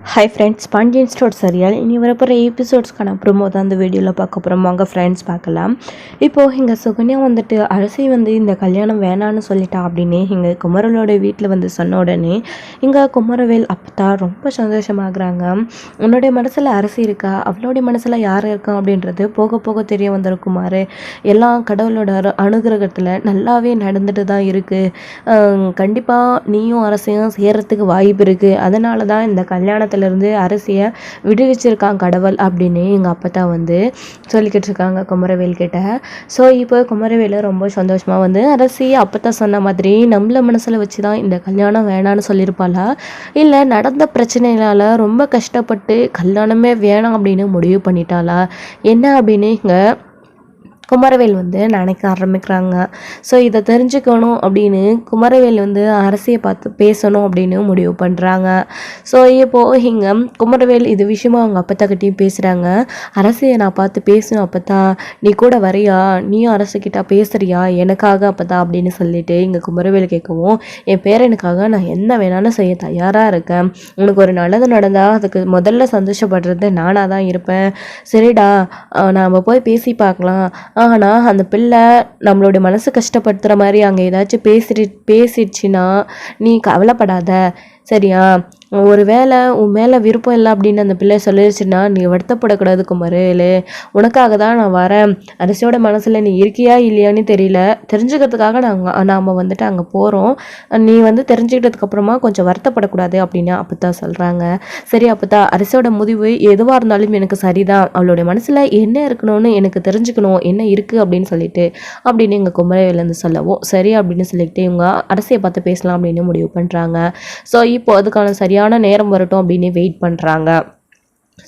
High friends Pandian store சரியால் இனி வரப்போகிற எபிசோட்ஸ்க்கான ப்ரொமோ தான் அந்த வீடியோவில் பார்க்க போகிறோம் வாங்க ஃப்ரெண்ட்ஸ் பார்க்கலாம். இப்போது இங்கே சுகன்யா வந்துட்டு அரசி வந்து இந்த கல்யாணம் வேணான்னு சொல்லிட்டா அப்படின்னு இங்கே குமரனோட வீட்டில் வந்து சொன்ன உடனே இங்கே குமரவேல் அப்பத்தா ரொம்ப சந்தோஷமாகறாங்க. உன்னுடைய மனசில் அரசி இருக்கா? அவளுடைய மனசில் யார் இருக்கா அப்படின்றது போக போக தெரிய வந்திருக்குமாறு எல்லாம் கடவுளோட அரு- அனுகிரகத்தில் நல்லாவே நடந்துட்டு தான் இருக்குது கண்டிப்பாக நீயும் அரசையும் சேர்கிறதுக்கு வாய்ப்பு இருக்குது அதனால தான் இந்த கல்யாணத்துலேருந்து அரசியை விடுவிச்சிருக்கான் கடவுள் அப்படின்னு எங்கள் அப்பத்தா வந்து சொல்லிக்கிட்டு இருக்காங்க குமரவேல்கிட்ட ஸோ இப்போ குமரவேலு ரொம்ப சந்தோஷமாக வந்து அரசி அப்பத்தா சொன்ன மாதிரி நம்மள மனசில் வச்சு தான் இந்த கல்யாணம் வேணான்னு சொல்லியிருப்பாளா? இல்லை நடந்த பிரச்சனைகளால் ரொம்ப கஷ்டப்பட்டு கல்யாணமே வேணாம் அப்படின்னு முடிவு பண்ணிட்டாளா? என்ன அப்படின்னு இங்கே குமரவேல் வந்து நினைக்க ஆரம்பிக்கிறாங்க. ஸோ இதை தெரிஞ்சுக்கணும் அப்படின்னு குமரவேல் வந்து அரசியை பார்த்து பேசணும் அப்படின்னு முடிவு பண்ணுறாங்க ஸோ இப்போது இங்கே குமரவேல் இது விஷயமா அவங்க அப்பத்தாக்கிட்டையும் பேசுகிறாங்க அரசியை நான் பார்த்து பேசணும் அப்பத்தா நீ கூட வரியா? நீயும் அரசுக்கிட்ட பேசுறியா? எனக்காக அப்பத்தா அப்படின்னு சொல்லிட்டு இங்கே குமரவேல் கேட்கவும் என் பேரனுக்காக நான் என்ன வேணாலும் செய்ய தயாராக இருக்கேன். உனக்கு ஒரு நல்லது நடந்தால் அதுக்கு முதல்ல சந்தோஷப்படுறது நானாக தான் இருப்பேன். சரிடா நாம் போய் பேசி பார்க்கலாம். ஆனால் அந்த பிள்ளை நம்மளுடைய மனசு கஷ்டப்படுத்துகிற மாதிரி அங்கே ஏதாச்சும் பேசிட்டு பேசிடுச்சுன்னா நீ கவலைப்படாத. சரியா? ஒரு வேளை உன் மேலே விருப்பம் இல்லை அப்படின்னு அந்த பிள்ளை சொல்லிடுச்சுன்னா நீ வருத்தப்படக்கூடாது குமரேலு. உனக்காக தான் நான் வரேன். அரசியோட மனசில் நீ இருக்கியா இல்லையான்னு தெரியல. தெரிஞ்சுக்கிறதுக்காக நாங்கள் நாம் வந்துட்டு அங்கே போகிறோம் நீ வந்து தெரிஞ்சுக்கிட்டதுக்கப்புறமா கொஞ்சம் வருத்தப்படக்கூடாது அப்படின்னு அப்பத்தா சொல்கிறாங்க சரி அப்பத்தா அரசியோட முடிவு எதுவாக இருந்தாலும் எனக்கு சரிதான். அவளுடைய மனசில் என்ன இருக்கணும்னு எனக்கு தெரிஞ்சுக்கணும். என்ன இருக்குது அப்படின்னு சொல்லிட்டு அப்படின்னு எங்கள் குமரவேலேருந்து சொல்லவும் சரி அப்படின்னு சொல்லிட்டு இவங்க அரசியை பார்த்து பேசலாம் அப்படின்னு முடிவு பண்ணுறாங்க ஸோ இப்போ அதுக்கான சரியாக சரியான நேரம் வரட்டும் அப்படின்னு வெயிட் பண்ணுறாங்க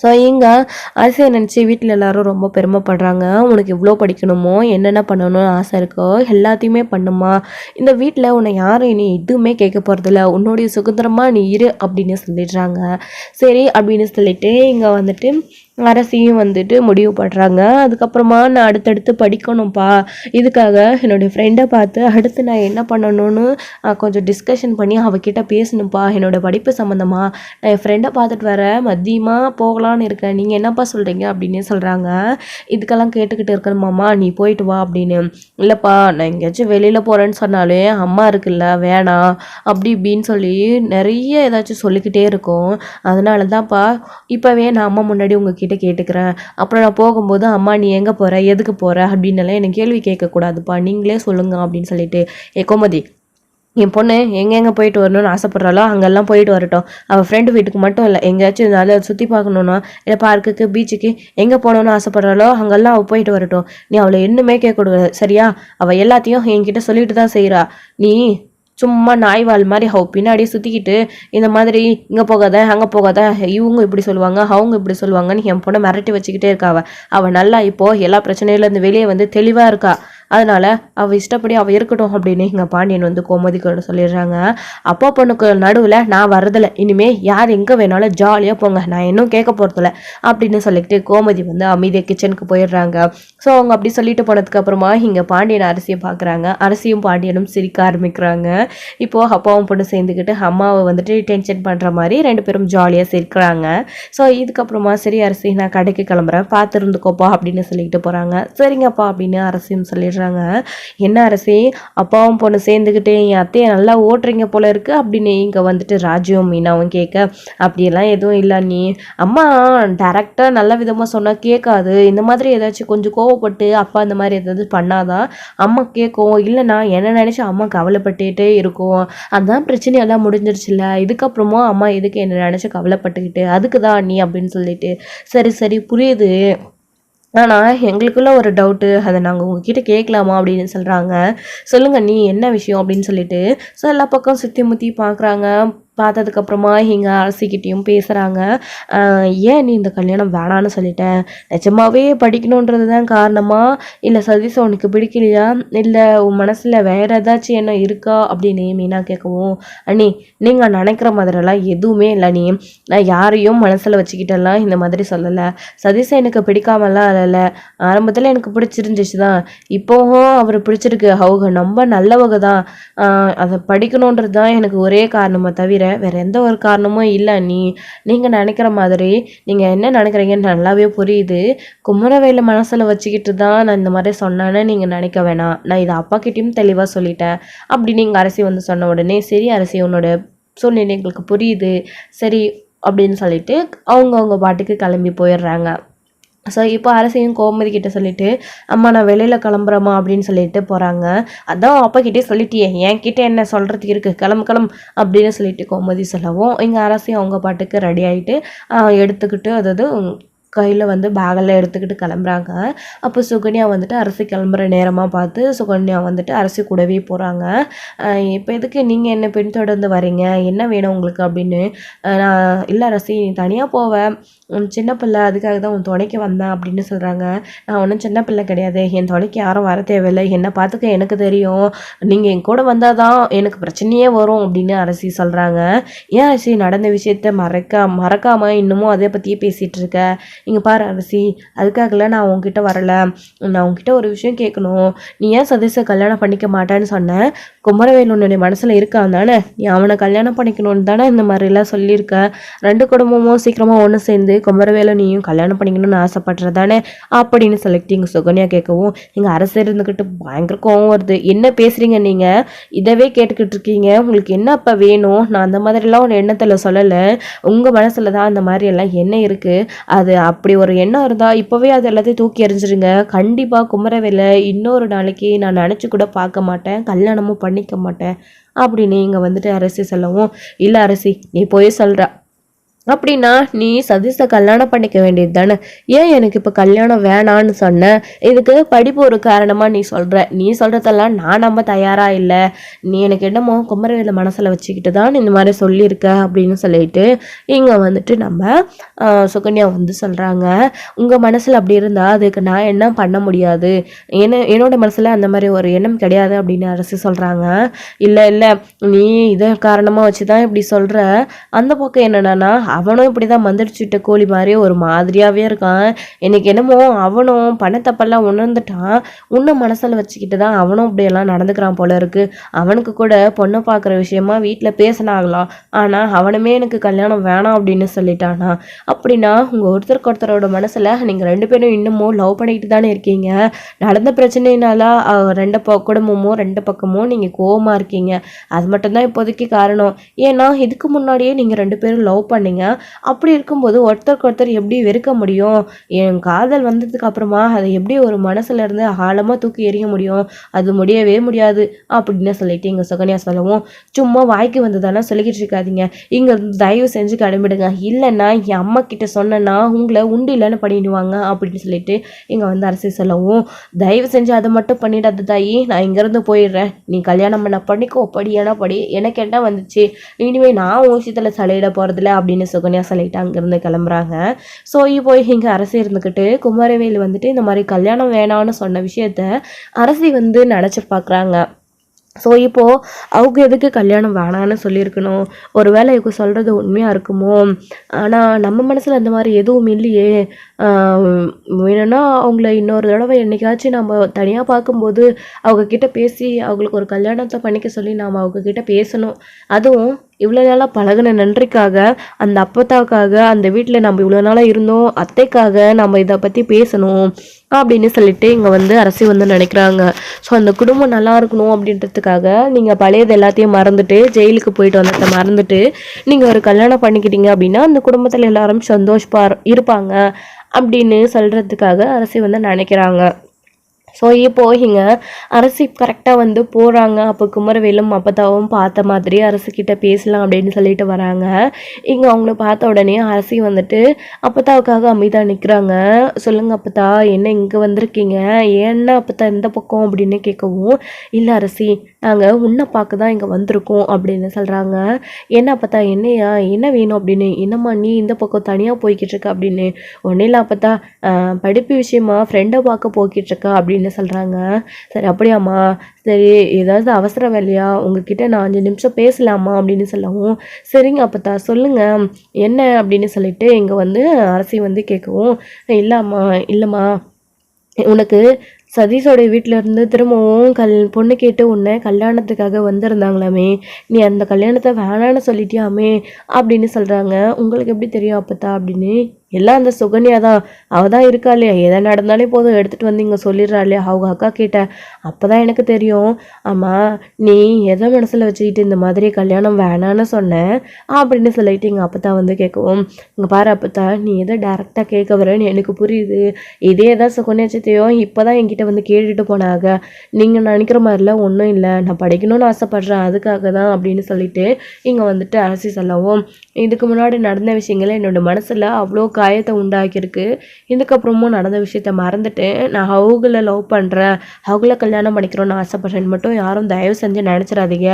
ஸோ இங்கே ஆசையை நினச்சி வீட்டில் எல்லாரும் ரொம்ப பெருமைப்படுறாங்க. உனக்கு இவ்வளோ படிக்கணுமோ? என்னென்ன பண்ணணும்னு ஆசை இருக்கோ? எல்லாத்தையுமே பண்ணுமா இந்த வீட்டில் உன்னை யாரும் இனி எதுவுமே கேட்க போகிறதில்ல உன்னுடைய சுதந்திரமாக நீ இரு அப்படின்னு சொல்லிடுறாங்க. சரி அப்படின்னு சொல்லிட்டு இங்கே வந்துட்டு அரசியும் வந்துட்டு முடிவு பண்ணுறாங்க அதுக்கப்புறமா நான் அடுத்தடுத்து படிக்கணும்ப்பா. இதுக்காக என்னுடைய ஃப்ரெண்டை பார்த்து அடுத்து நான் என்ன பண்ணணும்னு கொஞ்சம் டிஸ்கஷன் பண்ணி அவகிட்ட பேசணும்ப்பா. என்னோட படிப்பு சம்மந்தமாக நான் என் ஃப்ரெண்டை பார்த்துட்டு வர மதியமாக போகலான்னு இருக்கேன். நீங்கள் என்னப்பா சொல்கிறீங்க அப்படின்னு சொல்கிறாங்க இதுக்கெல்லாம் கேட்டுக்கிட்டு இருக்கணுமாம்மா நீ போயிட்டு வா அப்படின்னு. இல்லைப்பா நான் எங்கேயாச்சும் வெளியில் போகிறேன்னு சொன்னாலே அம்மா இருக்குல்ல வேணாம் அப்படி இப்படின்னு சொல்லி நிறைய ஏதாச்சும் சொல்லிக்கிட்டே இருக்கும். அதனால தான்ப்பா இப்போவே நான் அம்மா முன்னாடி கிட்டே கேட்டுக்கிறேன் அப்புறம் நான் போகும்போது அம்மா நீ எங்கே போகிற எதுக்கு போகிற அப்படின்னு எல்லாம் எனக்கு கேள்வி கேட்கக்கூடாதுப்பா. நீங்களே சொல்லுங்க அப்படின்னு சொல்லிட்டு ஏ கோமதி என் பொண்ணு எங்கெங்கே போயிட்டு வரணும்னு ஆசைப்பட்றாளோ அங்கெல்லாம் போயிட்டு வரட்டும். அவள் ஃப்ரெண்டு வீட்டுக்கு மட்டும் இல்லை எங்கேயாச்சும் நல்லா சுற்றி பார்க்கணுன்னா இல்லை பார்க்குக்கு பீச்சுக்கு எங்கே போகணுன்னு ஆசைப்பட்றாளோ அங்கெல்லாம் அவள் போயிட்டு வரட்டும். நீ அவளை இன்னுமே கேட்கக்கூடாது சரியா? அவள் எல்லாத்தையும் என்கிட்ட சொல்லிட்டு தான் செய்கிறா நீ சும்மா நாய்வால் மாதிரி அவ பின்னாடியே சுற்றிக்கிட்டு இந்த மாதிரி இங்கே போகாத அங்கே போகாத இவங்க இப்படி சொல்லுவாங்க அவங்க இப்படி சொல்லுவாங்கன்னு என் பொண்ணை மிரட்டி வச்சுக்கிட்டே இருக்கா அவ. அவள் நல்லா இப்போ எல்லா பிரச்சனையிலேருந்து வெளியே வந்து தெளிவாக இருக்கா. அதனால் அவள் இஷ்டப்படி அவள் இருக்கட்டும் அப்படின்னு இங்கே பாண்டியன் வந்து கோமதி சொல்லிடுறாங்க. அப்பா பொண்ணுக்கு நடுவில் நான் வரதில்லை இனிமேல் யார் எங்கே வேணாலும் ஜாலியாக போங்க. நான் இன்னும் கேட்க போகிறதில்ல அப்படின்னு சொல்லிக்கிட்டு கோமதி வந்து அமைதியாக கிச்சனுக்கு போயிடுறாங்க. ஸோ அவங்க அப்படி சொல்லிட்டு போனதுக்கப்புறமா இங்கே பாண்டியன் அரசியை பார்க்குறாங்க. அரசியும் பாண்டியனும் சிரிக்க ஆரம்பிக்கிறாங்க. இப்போது அப்பாவும் பொண்ணு சேர்ந்துக்கிட்டு அம்மாவை வந்துட்டு டென்ஷன் பண்ணுற மாதிரி ரெண்டு பேரும் ஜாலியாக சிரிக்கிறாங்க. ஸோ இதுக்கப்புறமா சரி அரசி நான் கடைக்கு கிளம்புறேன். பார்த்துருந்துக்கோப்பா அப்படின்னு சொல்லிக்கிட்டு போகிறாங்க சரிங்கப்பா அப்படின்னு அரசியும் சொல்லிடுறாங்க. என்ன அரசி அப்பாவும் பொண்ணு சேர்ந்துக்கிட்டு என் அத்தையை நல்லா ஓட்டுறீங்க போல இருக்கு அப்படின்னு இங்கே வந்துட்டு ராஜுவும் மீனாவும் கேட்க அப்படியெல்லாம் எதுவும் இல்லை நீ அம்மா டேரெக்டாக நல்ல விதமாக சொன்னால் கேட்காது. இந்த மாதிரி ஏதாச்சும் கொஞ்சம் கோவப்பட்டு அப்பா இந்த மாதிரி ஏதாவது பண்ணாதான் அம்மா கேட்கும் இல்லைனா என்ன நினச்சி அம்மா கவலைப்பட்டுக்கிட்டே இருக்கும். அதான் பிரச்சனையெல்லாம் முடிஞ்சிருச்சுல்ல. இதுக்கப்புறமா அம்மா எதுக்கு என்ன நினச்சி கவலைப்பட்டுக்கிட்டு அதுக்கு தான் நீ அப்படின்னு சொல்லிட்டு. சரி சரி புரியுது. ஆனால் எங்களுக்குள்ள ஒரு டவுட்டு அதை நாங்கள் உங்ககிட்ட கேட்கலாமா அப்படின்னு சொல்கிறாங்க சொல்லுங்கள் நீ என்ன விஷயம் அப்படின்னு சொல்லிட்டு ஸோ எல்லா பக்கம் சுற்றி முற்றி பார்க்குறாங்க பார்த்ததுக்கப்புறமா எங்கள் அரசிக்கிட்டேயும் பேசுகிறாங்க ஏன் நீ இந்த கல்யாணம் வேணான்னு சொல்லிட்டேன் நிஜமாவே படிக்கணுன்றது தான் காரணமா? இல்லை சதீஷ் உனக்கு பிடிக்கலையா? இல்லை உன் மனசில் வேறு ஏதாச்சும் என்ன இருக்கா? அப்படின்னு மீனா கேட்கவும் அண்ணி நீங்கள் நினைக்கிற மாதிரிலாம் எதுவுமே இல்லை நீ நான் யாரையும் மனசில் வச்சுக்கிட்டெல்லாம் இந்த மாதிரி சொல்லலை. சதீஷை எனக்கு பிடிக்காமலாம் இல்லை ஆரம்பத்தில் எனக்கு பிடிச்சிருந்துச்சு தான் இப்போவும் அவர் பிடிச்சிருக்கு. அவங்க ரொம்ப நல்லவங்க தான். அதை படிக்கணுன்றது தான் எனக்கு ஒரே காரணமாக தவிர தவிர வேறு எந்த ஒரு காரணமும் இல்லை. நீ நீங்கள் நினைக்கிற மாதிரி நீங்கள் என்ன நினைக்கிறீங்கன்னு நல்லாவே புரியுது. குமரவேல மனசில் வச்சுக்கிட்டு தான் நான் இந்த மாதிரி சொன்னேன்னு நீங்கள் நினைக்க வேணாம். நான் இதை அப்பாகிட்டேயும் தெளிவாக சொல்லிட்டேன். அப்படி நீங்கள் அரசி வந்து சொன்ன உடனே சரி அரசி உன்னோட சூழ்நிலை எங்களுக்கு புரியுது. சரி அப்படின்னு சொல்லிட்டு அவங்கவுங்க பாட்டுக்கு கிளம்பி போயிடுறாங்க. ஸோ இப்போ அரசியும் கோமதி கிட்ட சொல்லிட்டு அம்மா நான் வெளியில் கிளம்புறேம்மா அப்படின்னு சொல்லிட்டு போகிறாங்க அதான் அப்பா கிட்டே சொல்லிட்டியே என் கிட்டே என்ன சொல்கிறதுக்கு இருக்குது கிளம்பு கிளம்பு அப்படின்னு சொல்லிட்டு கோமதி சொல்லவும் இங்கே அரசியும் அவங்க பாட்டுக்கு ரெடி ஆகிட்டு எடுத்துக்கிட்டு அதாவது கையில் வந்து பேகெல்லாம் எடுத்துக்கிட்டு கிளம்புறாங்க. அப்போ சுகன்யா வந்துட்டு அரசி கிளம்புற நேரமாக பார்த்து சுகன்யா வந்துட்டு அரசி கூடவே போகிறாங்க இப்போ எதுக்கு நீங்கள் என்ன பின்தொடர்ந்து வரீங்க? என்ன வேணும் உங்களுக்கு? அப்படின்னு நான் இல்லை அரசி நீ தனியாக போவேன் உன் சின்ன பிள்ளை அதுக்காக தான் உன் துணைக்கு வந்தேன் அப்படின்னு சொல்கிறாங்க நான் ஒன்றும் சின்ன பிள்ளை கிடையாது. என் துணைக்கு யாரும் வர தேவையில்லை. என்னை பார்த்துக்க எனக்கு தெரியும். நீங்கள் என் கூட வந்தால் தான் எனக்கு பிரச்சனையே வரும் அப்படின்னு அரசி சொல்கிறாங்க ஏன் அரசி நடந்த விஷயத்த மறக்க மறக்காமல் இன்னமும் அதை பற்றியே பேசிகிட்டு இருக்க? இங்கே பாரு அரசி அதுக்காகல நான் உங்ககிட்ட வரலை. நான் உங்ககிட்ட ஒரு விஷயம் கேட்கணும். நீ ஏன் சதீஷை கல்யாணம் பண்ணிக்க மாட்டேன்னு சொன்னேன் குமரவேல் உன்னுடைய மனசில் இருக்கான் தானே? நீ அவனை கல்யாணம் பண்ணிக்கணும்னு தானே இந்த மாதிரிலாம் சொல்லியிருக்க? ரெண்டு குடும்பமும் சீக்கிரமாக ஒன்று சேர்ந்து குமரவேலை நீயும் கல்யாணம் பண்ணிக்கணும்னு ஆசைப்படுறதானே? அப்படின்னு சொல்லிட்டு இங்கே சுகன்யா கேட்கவும் எங்கள் அரசர் இருந்துக்கிட்டு பயங்கர கோவம் வருது. என்ன பேசுகிறீங்க நீங்கள் இதவே கேட்டுக்கிட்டு இருக்கீங்க. உங்களுக்கு என்ன அப்போ வேணும்? நான் அந்த மாதிரிலாம் ஒரு எண்ணத்தில் சொல்லலை. உங்கள் மனசில் தான் அந்த மாதிரி எல்லாம் என்ன இருக்குது அது அப்படி ஒரு எண்ணம் இருந்தால் இப்போவே அது எல்லாத்தையும் தூக்கி எறிஞ்சிருங்க. கண்டிப்பாக குமரவேலை இன்னொரு நாளைக்கு நான் நினச்சி கூட பார்க்க மாட்டேன். கல்யாணமும் பண்ணிக்க மாட்டேன். அப்படின்னு இங்கே வந்துட்டு அரசி சொல்லவும் இல்லை அரசி நீ போய் சொல்கிற அப்படின்னா நீ சதீஷை கல்யாணம் பண்ணிக்க வேண்டியது தானே? ஏன் எனக்கு இப்போ கல்யாணம் வேணான்னு சொன்னேன் இதுக்கு படிப்பு ஒரு காரணமாக நீ சொல்கிற நீ சொல்கிறதெல்லாம் நான் நம்ப தயாராக இல்லை. நீ எனக்கு என்னமோ குமரவேல மனசில் வச்சுக்கிட்டு தான் இந்த மாதிரி சொல்லியிருக்க அப்படின்னு சொல்லிட்டு இங்கே வந்துட்டு நம்ம சுகன்யா வந்து சொல்கிறாங்க உங்கள் மனசில் அப்படி இருந்தால் அதுக்கு நான் என்ன பண்ண முடியாது? என்ன என்னோட மனசில் அந்த மாதிரி ஒரு எண்ணம் கிடையாது அப்படின்னு அரசு சொல்கிறாங்க இல்லை இல்லை நீ இதை காரணமாக வச்சு தான் இப்படி சொல்கிற அந்த பக்கம் என்னென்னா அவனும் இப்படி தான் மந்திரிச்சுட்ட கோழி மாதிரி ஒரு மாதிரியாகவே இருக்கான். எனக்கு என்னமோ அவனும் பணத்தப்பெல்லாம் உணர்ந்துட்டான். உன்னை மனசில் வச்சுக்கிட்டு தான் அவனும் இப்படியெல்லாம் நடந்துக்கிறான் போல இருக்கு. அவனுக்கு கூட பொண்ணை பார்க்குற விஷயமா வீட்டில் பேசினாங்களாம் ஆனால் அவனுமே எனக்கு கல்யாணம் வேணாம் அப்படின்னு சொல்லிட்டானா? அப்படின்னா உங்கள் ஒருத்தருக்கு ஒருத்தரோட மனசில் நீங்கள் ரெண்டு பேரும் இன்னமும் லவ் பண்ணிக்கிட்டு தானே இருக்கீங்க. நடந்த பிரச்சனைனால ரெண்டு ப குடும்பமும் ரெண்டு பக்கமும் நீங்கள் கோவமாக இருக்கீங்க. அது மட்டும்தான் இப்போதைக்கு காரணம். ஏன்னா இதுக்கு முன்னாடியே நீங்கள் ரெண்டு பேரும் லவ் பண்ணீங்க. அப்படி இருக்கும்போது ஒருத்தருக்கு ஒருத்தர் எப்படி வெறுக்க முடியும்? என் காதல் வந்ததுக்கு அப்புறமா அதை எப்படி ஒரு மனசுல இருந்து ஆழமாக தூக்கி எறிய முடியும்? அது முடியவே முடியாது அப்படின்னு சொல்லிட்டு எங்கள் சுகன்யா சொல்லவும் சும்மா வாய்க்கு வந்ததானா சொல்லிக்கிட்டு இருக்காதீங்க. இங்கே தயவு செஞ்சு கிளம்பிடுங்க. இல்லைன்னா என் அம்மா கிட்ட சொன்னேன்னா உங்களை உண்டு இல்லைன்னு பண்ணிடுவாங்க அப்படின்னு சொல்லிட்டு இங்கே வந்து அரசி சொல்லவும் தயவு செஞ்சு அதை மட்டும் பண்ணிடாத தாயி. நான் இங்கேருந்து போயிடுறேன். நீ கல்யாணம் பண்ண பண்ணிக்கோ படி ஏன்னா படி எனக்கு என்ன வந்துச்சு? இனிமேல் நான் உன் விஷயத்தில் தலையிட போகிறதில்ல அப்படின்னு சுகன்யா சொல்லிட்டு அங்கேருந்து கிளம்புறாங்க. ஸோ இப்போ இங்கே அரசி இருந்துக்கிட்டு குமரவேல் வந்துட்டு இந்த மாதிரி கல்யாணம் வேணான்னு சொன்ன விஷயத்த அரசி வந்து நினச்சி பார்க்குறாங்க ஸோ இப்போது அவங்க எதுக்கு கல்யாணம் வேணான்னு சொல்லியிருக்கணும். ஒரு வேளை இவங்க சொல்கிறது உண்மையாக இருக்குமோ? ஆனால் நம்ம மனசில் அந்த மாதிரி எதுவும் இல்லையே. வேணும்னா அவங்கள இன்னொரு தடவை என்றைக்காச்சும் நம்ம தனியாக பார்க்கும்போது அவங்கக்கிட்ட பேசி அவங்களுக்கு ஒரு கல்யாணத்தை பண்ணிக்க சொல்லி நாம் அவங்கக்கிட்ட பேசணும். அதுவும் இவ்வளோ நாளாக பழகின நன்றிக்காக அந்த அப்பத்தாக்காக அந்த வீட்டில் நம்ம இவ்வளோ நாளாக இருந்தோம் அத்தைக்காக நம்ம இதை பற்றி பேசணும் அப்படின்னு சொல்லிட்டு இங்கே வந்து அரசி வந்து நினைக்கிறாங்க. ஸோ அந்த குடும்பம் நல்லா இருக்கணும் அப்படின்றதுக்காக நீங்கள் பழையது எல்லாத்தையும் மறந்துட்டு ஜெயிலுக்கு போயிட்டு வந்ததை மறந்துட்டு நீங்கள் ஒரு கல்யாணம் பண்ணிக்கிட்டீங்க அப்படின்னா அந்த குடும்பத்தில் எல்லாரும் சந்தோஷப்பா இருப்பாங்க அப்படின்னு சொல்கிறதுக்காக அரசி வந்து நினைக்கிறாங்க. ஸோ இப்போ இங்கே அரசி கரெக்டாக வந்து போகிறாங்க அப்போ குமரவேலும் அப்பத்தாவும் பார்த்த மாதிரி அரசுக்கிட்ட பேசலாம் அப்படின்னு சொல்லிட்டு வராங்க. இங்கே அவங்கள பார்த்த உடனே அரசி வந்துட்டு அப்பத்தாவுக்காக அமைதியாக நிற்கிறாங்க சொல்லுங்கள் அப்பத்தா என்ன இங்கே வந்திருக்கீங்க? ஏன்னா அப்பத்தா எந்த பக்கம்? அப்படின்னு கேட்கவும் இல்லை அரசி நாங்கள் உன்னை பார்க்க தான் இங்கே வந்திருக்கோம் அப்படின்னு சொல்கிறாங்க என்ன அப்பத்தா என்னையா? என்ன வேணும்? அப்படின்னு என்னம்மா நீ இந்த பக்கம் தனியாக போய்கிட்டு இருக்க? அப்படின்னு ஒன்றும் இல்லை அப்பத்தா. படிப்பு விஷயமா ஃப்ரெண்டை பார்க்க போய்கிட்டு இருக்கா? அப்படின்னு அப்படின்னு சொல்கிறாங்க சரி அப்படியாம்மா. சரி ஏதாவது அவசர வேலையா? உங்ககிட்ட நான் அஞ்சு நிமிஷம் பேசலாமா? அப்படின்னு சொல்லவும் சரிங்க அப்பத்தா சொல்லுங்கள் என்ன? அப்படின்னு சொல்லிட்டு இங்கே வந்து அரசி வந்து கேட்கவும் இல்லாம்மா இல்லைம்மா. உனக்கு சதீஷோட வீட்டில் இருந்து திரும்பவும் கல் பொண்ணு கேட்டு உன்னை கல்யாணத்துக்காக வந்திருந்தாங்களாமே. நீ அந்த கல்யாணத்தை வேணான்னு சொல்லிட்டியாமே? அப்படின்னு சொல்கிறாங்க உங்களுக்கு எப்படி தெரியும் அப்பத்தா? அப்படின்னு எல்லாம் அந்த சுகன்யா தான். அவள் தான் இருக்கா இல்லையா? எதை நடந்தாலே போதும் எடுத்துகிட்டு வந்து இங்கே சொல்லிடுறா இல்லையா? அவங்க அக்கா கிட்ட. அப்போ தான் எனக்கு தெரியும். ஆமாம் நீ எதை மனசில் வச்சுக்கிட்டு இந்த மாதிரி கல்யாணம் வேணான்னு சொன்னேன் அப்படின்னு சொல்லிட்டு எங்கள் அப்பத்தா வந்து கேட்கவும் இங்கே பாரு அப்பத்தா நீ எதை டேரெக்டாக கேட்க வரேன்னு எனக்கு புரியுது. இதே தான் சுகன்யா சித்தையோ இப்போ தான் என்கிட்ட வந்து கேட்டுட்டு போனாங்க. நீங்கள் நினைக்கிற மாதிரிலாம் ஒன்றும் இல்லை. நான் படிக்கணும்னு ஆசைப்பட்றேன். அதுக்காக தான் அப்படின்னு சொல்லிட்டு இங்கே வந்துட்டு அரசி சொல்லவும் இதுக்கு முன்னாடி நடந்த விஷயங்களை என்னோட மனசில் அவ்வளோ காயத்தை உண்டாக்கியிருக்கு. இதுக்கப்புறமும் நடந்த விஷயத்த மறந்துட்டு நான் அவங்கள லவ் பண்ணுறேன் அவங்கள கல்யாணம் பண்ணிக்கிறோன்னு ஆசைப்பட்றேன்னு மட்டும் யாரும் தயவு செஞ்சு நினச்சிடாதீங்க.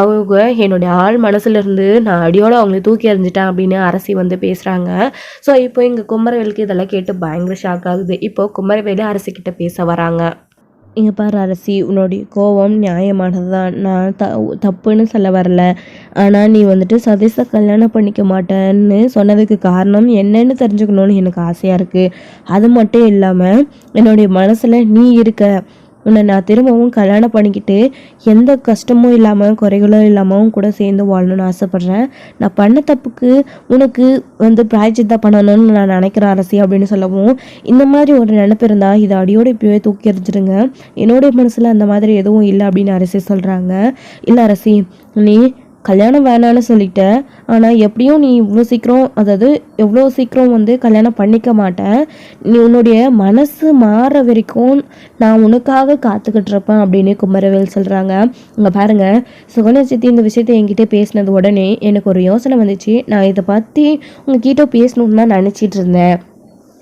அவங்க என்னுடைய ஆள் மனசுலேருந்து நான் அடியோடு அவங்களை தூக்கி எறிஞ்சிட்டேன் அப்படின்னு அரசி வந்து பேசுகிறாங்க ஸோ இப்போ இங்கே குமரவேலுக்கு இதெல்லாம் கேட்டு பயங்கர ஷாக் ஆகுது. இப்போ குமரவேலு அரசிக்கிட்ட பேச வராங்க. இங்கே பாரு அரசி உன்னுடைய கோபம் நியாயமானது தான் நான் த தப்புன்னு சொல்ல வரல. ஆனால் நீ வந்துட்டு சதீஷை கல்யாணம் பண்ணிக்க மாட்டேன்னு சொன்னதுக்கு காரணம் என்னன்னு தெரிஞ்சுக்கணும்னு எனக்கு ஆசையாக இருக்குது அது மட்டும் இல்லாமல் என்னுடைய மனசில் நீ இருக்க உன்னை நான் திரும்பவும் கல்யாணம் பண்ணிக்கிட்டு எந்த கஷ்டமும் இல்லாமல் குறைகளும் இல்லாமல் கூட சேர்ந்து வாழணும்னு ஆசைப்பட்றேன். நான் பண்ண தப்புக்கு உனக்கு வந்து தான் பண்ணணும்னு நான் நினைக்கிறேன் அரசி அப்படின்னு சொல்லவும் இந்த மாதிரி ஒரு நினப்பு இருந்தால் இதை அடியோடு இப்போவே தூக்கி எறிஞ்சிருங்க. என்னுடைய மனசில் அந்த மாதிரி எதுவும் இல்லை அப்படின்னு அரசி சொல்கிறாங்க இல்லை அரசி நீ கல்யாணம் வேணான்னு சொல்லிட்ட. ஆனால் எப்படியும் நீ இவ்வளோ சீக்கிரம் அதாவது எவ்வளோ சீக்கிரம் வந்து கல்யாணம் பண்ணிக்க மாட்டேன். நீ உன்னுடைய மனசு மாற வரைக்கும் நான் உனக்காக காத்துக்கிட்டு இருப்பேன் அப்படின்னு குமரவேல் சொல்கிறாங்க இங்கே பாருங்கள் சுகன்யா சித்தி இந்த விஷயத்தை என்கிட்ட பேசினது உடனே எனக்கு ஒரு யோசனை வந்துச்சு. நான் இதை பற்றி உங்ககிட்ட பேசணும்னு தான் நினச்சிட்டு இருந்தேன்.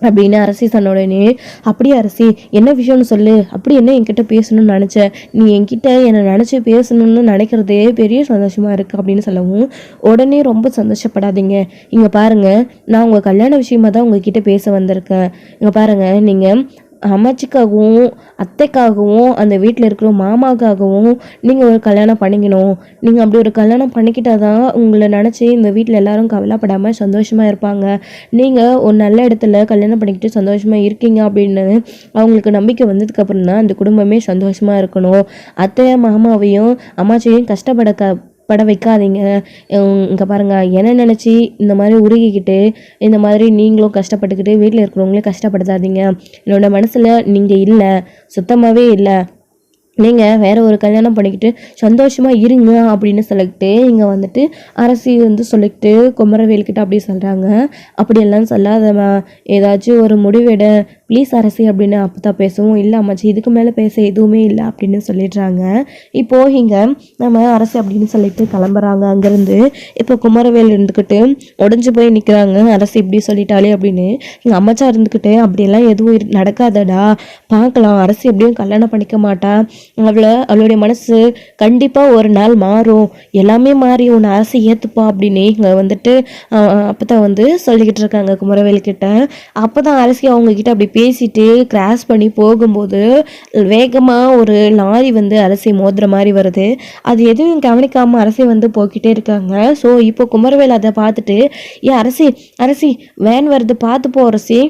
அப்படின்னு அரசி சொன்ன உடனே அப்படியே அரசி என்ன விஷயம்னு சொல்லு. அப்படி என்ன என்கிட்ட பேசணும்னு நினச்சேன் நீ என்கிட்ட என்னை நினச்சி பேசணும்னு நினைக்கிறதே பெரிய சந்தோஷமாக இருக்குது அப்படின்னு சொல்லவும் உடனே ரொம்ப சந்தோஷப்படாதீங்க. இங்கே பாருங்கள் நான் உங்கள் கல்யாண விஷயமா தான் உங்ககிட்ட பேச வந்திருக்கேன். இங்கே பாருங்கள் நீங்கள் அம்மாச்சிக்காகவும் அத்தைக்காகவும் அந்த வீட்டில் இருக்கிற மாமாக்காகவும் நீங்கள் ஒரு கல்யாணம் பண்ணிக்கணும். நீங்கள் அப்படி ஒரு கல்யாணம் பண்ணிக்கிட்டால் தான் உங்களை நினச்சி இந்த வீட்டில் எல்லாரும் கவலைப்படாமல் சந்தோஷமாக இருப்பாங்க. நீங்கள் ஒரு நல்ல இடத்துல கல்யாணம் பண்ணிக்கிட்டு சந்தோஷமாக இருக்கீங்க அப்படின்னு அவங்களுக்கு நம்பிக்கை வந்ததுக்கப்புறம் தான் அந்த குடும்பமே சந்தோஷமாக இருக்கணும். அத்தை மாமாவையும் அம்மாச்சியையும் கஷ்டப்பட க பட வைக்காதீங்க. இங்கே பாருங்கள் என்ன நினச்சி இந்த மாதிரி உருகிக்கிட்டு இந்த மாதிரி நீங்களும் கஷ்டப்பட்டுக்கிட்டு வீட்டில் இருக்கிறவங்களே கஷ்டப்படுத்தாதீங்க. என்னோடய மனசில் நீங்கள் இல்லை சுத்தமாகவே இல்லை. நீங்கள் வேறு ஒரு கல்யாணம் பண்ணிக்கிட்டு சந்தோஷமாக இருங்க அப்படின்னு சொல்லிக்கிட்டு இங்கே வந்துட்டு அரசி வந்து சொல்லிக்கிட்டு குமரவேல்கிட்ட அப்படி சொல்கிறாங்க அப்படியெல்லாம் சொல்லாதம்மா. ஏதாச்சும் ஒரு முடிவெட. ப்ளீஸ் அரசி அப்படின்னு அப்போ தான் பேசவும் இல்லை அம்மாச்சி இதுக்கு மேலே பேச எதுவுமே இல்லை அப்படின்னு சொல்லிடுறாங்க. இப்போது இங்கே நம்ம அரசு அப்படின்னு சொல்லிட்டு கிளம்புறாங்க. அங்கேருந்து இப்போ குமரவேல் இருந்துக்கிட்டு உடஞ்சி போய் நிற்கிறாங்க அரசு இப்படி சொல்லிட்டாலே அப்படின்னு எங்கள் அம்மாச்சா இருந்துக்கிட்டு அப்படியெல்லாம் எதுவும் நடக்காதடா பார்க்கலாம் அரசு எப்படியும் கல்யாணம் பண்ணிக்க மாட்டா. அவளை அவளுடைய மனசு கண்டிப்பாக ஒரு நாள் மாறும். எல்லாமே மாறி உன்னை அரசு ஏற்றுப்பா அப்படின்னு இங்கே வந்துட்டு அப்போ தான் வந்து சொல்லிக்கிட்டு இருக்காங்க குமரவேல் கிட்ட. அப்போ தான் அரசி அவங்க கிட்ட அப்படி பேசிட்டு கிராஸ் பண்ணி போகும்போது வேகமாக ஒரு லாரி வந்து அரசை மோதுற மாதிரி வருது. அது எதுவும் கவனிக்காமல் அரசை வந்து போய்கிட்டே இருக்காங்க. ஸோ இப்போ குமரவேல் அதை பார்த்துட்டு ஏன் அரசி அரசி வேன் வருது பார்த்து போ அரசி.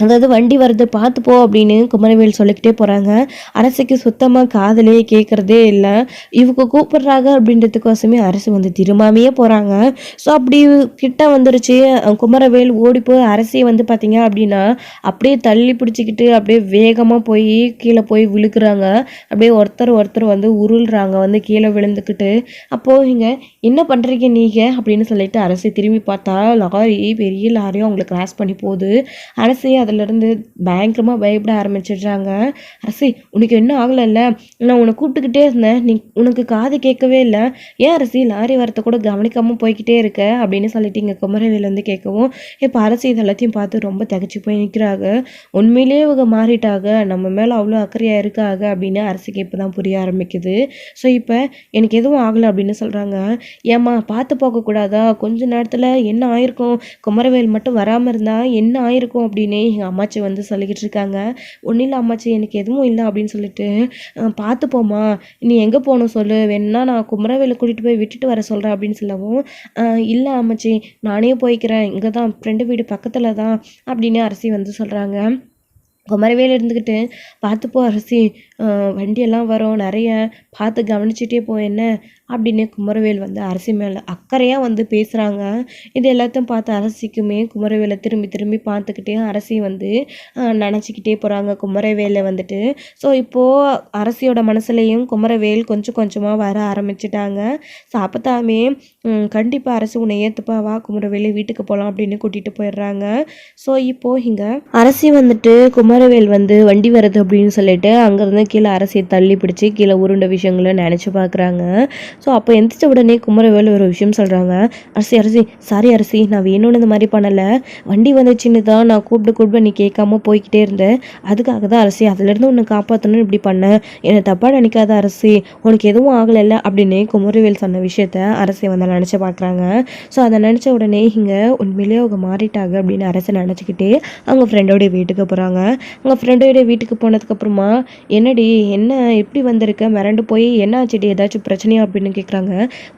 அதாவது வண்டி வருது பார்த்து போ அப்படின்னு குமரவேல் சொல்லிக்கிட்டே போகிறாங்க அரசுக்கு சுத்தமாக காதலே கேட்குறதே இல்லை. இவங்க கூப்பிட்றாங்க அப்படின்றதுக்கோசமே அரசு வந்து திரும்பாமையே போகிறாங்க ஸோ அப்படி கிட்ட வந்துருச்சு. குமரவேல் ஓடி போய் அரசியை வந்து பார்த்தீங்க அப்படின்னா அப்படியே தள்ளி பிடிச்சிக்கிட்டு அப்படியே வேகமாக போய் கீழே போய் விழுக்கிறாங்க அப்படியே ஒருத்தர் ஒருத்தர் வந்து உருள்றாங்க வந்து கீழே விழுந்துக்கிட்டு அப்போது இங்கே என்ன பண்ணுறீங்க நீங்கள் அப்படின்னு சொல்லிட்டு அரசு திரும்பி பார்த்தா லாரி பெரிய லாரியும் அவங்களை கிராஸ் பண்ணி போகுது. அரசு அதுலேருந்து பயங்கரமாக பயப்பட ஆரம்பிச்சிடுறாங்க. அரசி உனக்கு என்ன ஆகலைல்ல? நான் உன்னை கூப்பிட்டுக்கிட்டே இருந்தேன். நீ உனக்கு காது கேட்கவே இல்லை. ஏன் அரசி லாரி வரத்தை கூட கவனிக்காமல் போய்கிட்டே இருக்க? அப்படின்னு சொல்லிட்டு இங்கே குமரவேல் வந்து கேட்கவும் இப்போ அரசி இதெல்லாத்தையும் பார்த்து ரொம்ப தகச்சு போய் நிற்கிறாங்க உண்மையிலேயே இவங்க மாறிட்டாங்க. நம்ம மேலே அவ்வளோ அக்கறையாக இருக்காங்க. அப்படின்னு அரசுக்கு இப்போ தான் புரிய ஆரம்பிக்குது. ஸோ இப்போ எனக்கு எதுவும் ஆகலை அப்படின்னு சொல்கிறாங்க ஏம்மா பார்த்து போகக்கூடாதா கொஞ்ச நேரத்தில் என்ன ஆயிருக்கும்? குமரவேல் மட்டும் வராமல் இருந்தால் என்ன ஆயிருக்கும் அப்படின்னு எங்கள் அம்மாச்சி வந்து சொல்லிக்கிட்டு இருக்காங்க ஒன்றும் இல்லை அம்மாச்சி எனக்கு எதுவும் இல்லை அப்படின்னு சொல்லிட்டு பார்த்து போமா நீ எங்கே போகணும் சொல்லு. வேணா நான் குமரவேலை கூட்டிகிட்டு போய் விட்டுட்டு வர சொல்கிறேன் அப்படின்னு சொல்லவும் இல்லை அம்மாச்சி நானே போய்க்கிறேன். இங்கே தான் ஃப்ரெண்டு வீடு பக்கத்தில் தான் அப்படின்னு அரசி வந்து சொல்கிறாங்க குமரவேல் இருந்துக்கிட்டு பார்த்துப்போ அரசி. வண்டியெல்லாம் வரும். நிறைய பார்த்து கவனிச்சிட்டே போ என்ன? அப்படின்னு குமரவேல் வந்து அரசி மேலே அக்கறையாக வந்து பேசுகிறாங்க இது எல்லாத்தையும் பார்த்து அரசிக்குமே குமரவேலை திரும்பி திரும்பி பார்த்துக்கிட்டே அரசி வந்து நினச்சிக்கிட்டே போகிறாங்க குமரவேலை வந்துட்டு. ஸோ இப்போது அரசியோட மனசுலேயும் குமரவேல் கொஞ்சம் கொஞ்சமாக வர ஆரம்பிச்சிட்டாங்க. ஸோ அப்போத்தாமே கண்டிப்பாக அரசு உன்னை ஏற்றுப்பா வா குமரவேலி வீட்டுக்கு போகலாம் அப்படின்னு கூட்டிகிட்டு போயிடுறாங்க. ஸோ இப்போது இங்கே அரசி வந்துட்டு குமரவேல் வந்து வண்டி வருது அப்படின்னு சொல்லிட்டு அங்கேருந்து கீழே அரசியை தள்ளி பிடிச்சி கீழே உருண்ட விஷயங்களை நினச்சி பார்க்குறாங்க. ஸோ அப்போ எந்திரிச்ச உடனே குமரவேல் ஒரு விஷயம் சொல்கிறாங்க அரசி அரசி சாரி அரசி நான் வேணும்னு இந்த மாதிரி பண்ணலை. வண்டி வந்துச்சுன்னு தான் நான் கூப்பிட்டு கூப்பிட்டு நீ கேட்காம போய்கிட்டே இருந்தேன். அதுக்காக தான் அரசி அதுலேருந்து உன்னை காப்பாற்றணும்னு இப்படி பண்ணேன் என்னை தப்பாக நினைக்காத அரசி உனக்கு எதுவும் ஆகலைல்ல அப்படின்னு குமரவேல் சொன்ன விஷயத்த அரசி வந்து நினச்சி பார்க்குறாங்க. ஸோ அதை நினச்ச உடனே இங்கே உண்மையிலேயே அவங்க மாறிட்டாங்க அப்படின்னு அரசை நினச்சிக்கிட்டே அவங்க ஃப்ரெண்டோடைய வீட்டுக்கு போகிறாங்க அவங்க ஃப்ரெண்டோடைய வீட்டுக்கு போனதுக்கப்புறமா என்னடி என்ன எப்படி வந்திருக்க? மிரண்டு போய் என்ன ஆச்சுடி ஏதாச்சும் பிரச்சனையா அப்படின்னு கேட்குறாங்க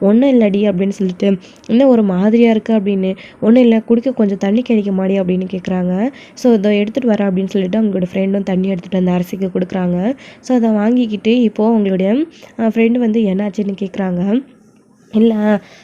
ஒன்றும் இல்லைடி அப்படின்னு சொல்லிட்டு இன்னும் ஒரு மாதிரியாக இருக்குது அப்படின்னு? ஒன்றும் இல்லை குடிக்க கொஞ்சம் தண்ணி கிடைக்க மாடி அப்படின்னு கேட்குறாங்க ஸோ இதை எடுத்துகிட்டு வரேன் அப்படின்னு சொல்லிட்டு அவங்களோட ஃப்ரெண்டும் தண்ணி எடுத்துகிட்டு வந்து அரசிக்கு கொடுக்குறாங்க. ஸோ அதை வாங்கிக்கிட்டு இப்போது அவங்களுடைய ஃப்ரெண்டு வந்து என்னாச்சுன்னு கேட்குறாங்க இல்லை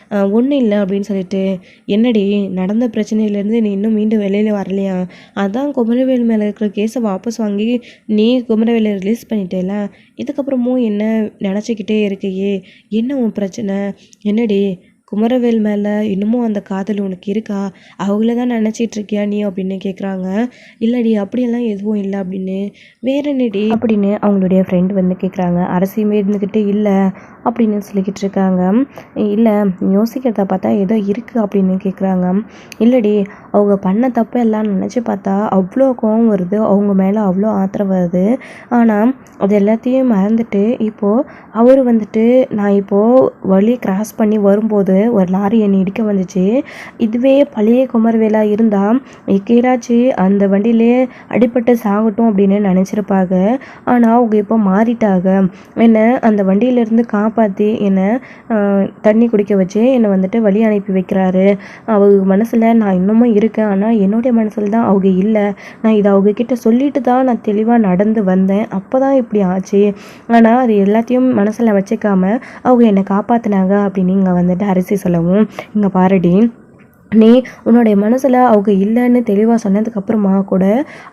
ஒன்றும் இல்லை அப்படின்னு சொல்லிட்டு என்னடி நடந்த பிரச்சனையிலேருந்து நீ இன்னும் மீண்டும் வெளியில் வரலையா? அதான் குமரவேல் மேலே இருக்கிற கேஸை வாபஸ் வாங்கி நீ குமரவேலை ரிலீஸ் பண்ணிட்டேல. இதுக்கப்புறமும் என்ன நினச்சிக்கிட்டே இருக்கையே? என்ன உன் பிரச்சனை? என்னடி குமரவேல் மேலே இன்னமும் அந்த காதல் உனக்கு இருக்கா? அவங்கள தான் நினச்சிட்டு இருக்கியா நீ அப்படின்னு கேட்குறாங்க இல்லடி அப்படியெல்லாம் எதுவும் இல்லை அப்படின்னு. வேற என்னடி? அப்படின்னு அவங்களுடைய ஃப்ரெண்ட் வந்து கேட்குறாங்க அரசியுமே இருந்துக்கிட்டு இல்லை அப்படின்னு சொல்லிக்கிட்டு இருக்காங்க. இல்லை யோசிக்கிறத பார்த்தா ஏதோ இருக்குது அப்படின்னு கேட்குறாங்க இல்லடி அவங்க பண்ண தப்பு எல்லாம் நினச்சி பார்த்தா அவ்வளோ கோவம் வருது அவங்க மேலே அவ்வளோ ஆத்திரம் வருது. ஆனால் அது எல்லாத்தையும் மறந்துட்டு இப்போது அவர் வந்துட்டு நான் இப்போது வழி கிராஸ் பண்ணி வரும்போது ஒரு லாரி என்னை இடிக்க வந்துச்சு. இதுவே பழைய குமரவேலாக இருந்தால் எக்கேடாச்சு அந்த வண்டியிலே அடிபட்டு சாகட்டும் அப்படின்னு நினச்சிருப்பாங்க ஆனால் அவங்க இப்போ மாறிட்டாங்க என்னை அந்த வண்டியிலேருந்து காப்பாற்றி என்னை தண்ணி குடிக்க வச்சு என்னை வந்துட்டு வழி அனுப்பி வைக்கிறாரு. அவங்க மனசில் நான் இன்னமும் இருக்கேன். ஆனால் என்னுடைய மனசில் தான் அவங்க இல்லை. நான் இதை அவங்க கிட்ட சொல்லிட்டு தான் நான் தெளிவாக நடந்து வந்தேன். அப்போ தான் இப்படி ஆச்சு. ஆனால் அது எல்லாத்தையும் மனசில் வச்சுக்காம அவங்க என்னை காப்பாற்றினாங்க அப்படின்னு இங்கே வந்துட்டு அரிசி பேசி சொல்லவும். இங்கே பாருடி. நீ உன்னுடைய மனசில் அவங்க இல்லைன்னு தெளிவாக சொன்னதுக்கப்புறமா கூட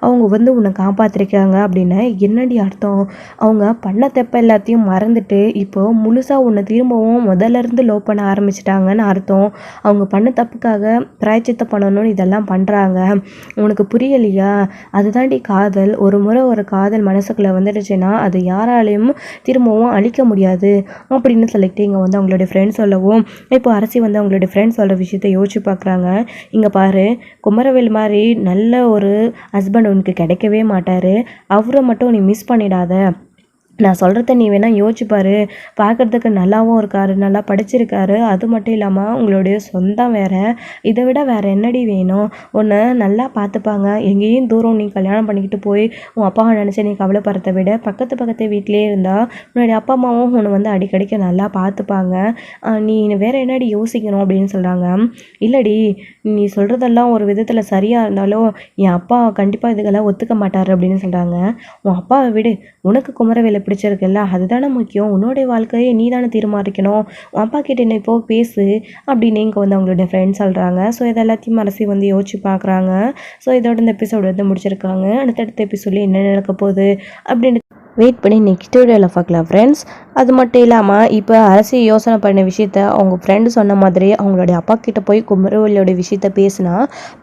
அவங்க வந்து உன்னை காப்பாற்றிருக்காங்க அப்படின்னு என்னடி அர்த்தம்? அவங்க பண்ண தெப்ப எல்லாத்தையும் மறந்துட்டு இப்போ முழுசாக உன்னை திரும்பவும் முதல்ல லோ பண்ண ஆரம்பிச்சிட்டாங்கன்னு அர்த்தம். அவங்க பண்ண தப்புக்காக பிராய்ச்சித்த பண்ணணும்னு இதெல்லாம் பண்ணுறாங்க உனக்கு புரியலையா? அதுதாண்டி காதல். ஒரு முறை ஒரு காதல் மனசுக்குள்ளே வந்துடுச்சுன்னா அது யாராலையும் திரும்பவும் அழிக்க முடியாது அப்படின்னு சொல்லிட்டு இங்கே வந்து அவங்களுடைய ஃப்ரெண்ட்ஸ் சொல்லவும் இப்போ அரசி வந்து அவங்களுடைய ஃப்ரெண்ட்ஸ் சொல்கிற விஷயத்தை யோசிச்சு பார்க்குறாங்க சொல்கிறாங்க இங்கே பாரு குமரவேல் மாதிரி நல்ல ஒரு ஹஸ்பண்ட் உனக்கு கிடைக்கவே மாட்டார். அவரை மட்டும் நீ மிஸ் பண்ணிடாத. நான் சொல்கிறத நீ வேணால் யோசிச்சுப்பார் பார்க்குறதுக்கு நல்லாவும் இருக்கார் நல்லா படிச்சிருக்காரு. அது மட்டும் இல்லாமல் உங்களுடைய சொந்தம் வேறு. இதை விட வேறு என்னடி வேணும்? உன்னை நல்லா பார்த்துப்பாங்க. எங்கேயும் தூரம் நீ கல்யாணம் பண்ணிக்கிட்டு போய் உன் அப்பாவை நினச்சி நீ கவலைப்படுறத விட பக்கத்து பக்கத்து வீட்டிலே இருந்தால் உன்னுடைய அப்பா அம்மாவும் உன்னை வந்து அடிக்கடிக்க நல்லா பார்த்துப்பாங்க. நீ வேறு என்னடி யோசிக்கணும் அப்படின்னு சொல்கிறாங்க இல்லடி நீ சொல்கிறதெல்லாம் ஒரு விதத்தில் சரியாக இருந்தாலும் என் அப்பா கண்டிப்பாக இதுக்கெல்லாம் ஒத்துக்க மாட்டார் அப்படின்னு சொல்கிறாங்க உன் அப்பாவை விடு. உனக்கு குமரவேலை பிடிச்சிருக்குல்ல? அதுதானே முக்கியம். உன்னோடைய வாழ்க்கையை நீ தானே தீர்மானிக்கணும். உன் அப்பா கிட்ட என்ன இப்போ பேசு அப்படின்னு இங்கே வந்து அவங்களுடைய ஃப்ரெண்ட்ஸ் சொல்கிறாங்க ஸோ இது எல்லாத்தையும் அரசி வந்து யோசிச்சு பார்க்குறாங்க. ஸோ இதோட இந்த எபிசோடு வந்து முடிச்சிருக்காங்க. அடுத்தடுத்த எபிசோடில் என்ன நடக்க போகுது அப்படின்னு வெயிட் பண்ணி நெக்ஸ்ட் வீடியோவில் பார்க்கலாம் ஃப்ரெண்ட்ஸ் அது மட்டும் இல்லாமல் இப்போ அரசு யோசனை பண்ண விஷயத்த அவங்க ஃப்ரெண்டு சொன்ன மாதிரி அவங்களுடைய அப்பா கிட்ட போய் குமரவேலியோட விஷயத்த பேசினா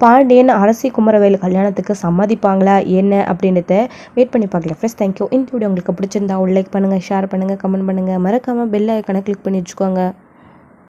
பாண்டியன் அரசி குமரவேல் கல்யாணத்துக்கு சம்மதிப்பாங்களா என்ன அப்படின்றத வெயிட் பண்ணி பார்க்கலாம் ஃப்ரெண்ட்ஸ் தேங்க்யூ இந்த வீடியோ உங்களுக்கு பிடிச்சிருந்தா லைக் பண்ணுங்கள் ஷேர் பண்ணுங்கள் கமெண்ட் பண்ணுங்கள் மறக்காமல் பெல் ஐக்கனை கிளிக் பண்ணி வச்சுக்கோங்க.